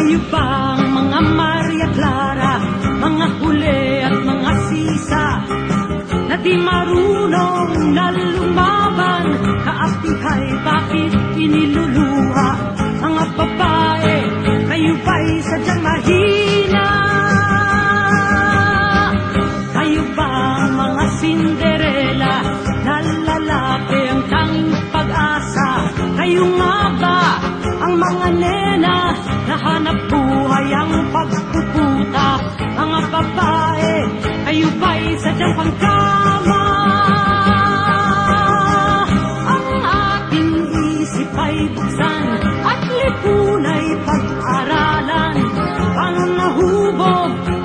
Kayo bang mga Maria Clara, mga huli at mga sisa na di marunong na lumaban Kaapihay bakit iniluluha Mga babae, kayo ba'y sadyang mahina? Kayo ba mga Cinderella na lalaki ang tanging pag-asa? Kayo nga ba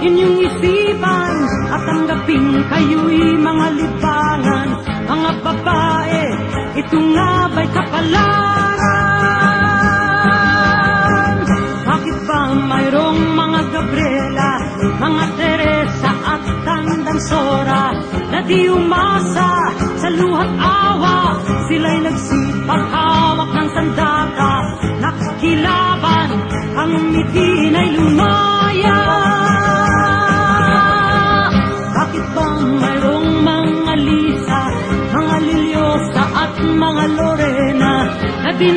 inyong isipan at tanggapin kayo'y mga libangan? Mga babae, ito nga ba'y kapalaran? Bakit ba mayroong mga Gabriela, mga Tandang Sora na di umasa sa luhat awa? Sila'y nagsipag hawak ng sandata, nakikilaban, ang mitin ay lumaya. Bakit ba mayroong mga Lisa, mga Liliosa at mga Lorena na di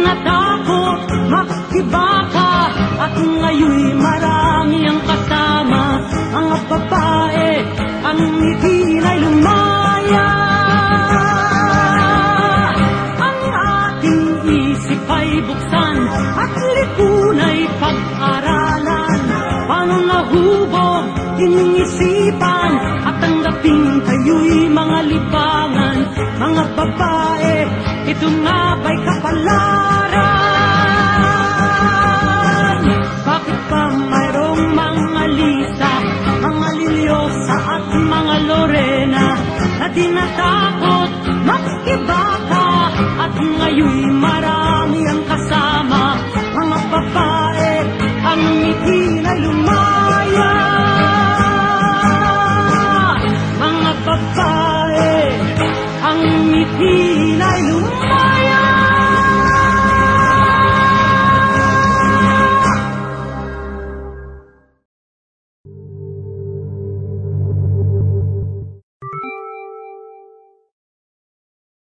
isip ay buksan at lipunay pag-aralan. Paano nahubog inyong isipan at tanggapin kayo'y mga libangan. Mga babae, ito nga ba'y kapalaran? Bakit pa mayroong mga Lisa, mga Liliosa at mga Lorena na di natakot mi fina e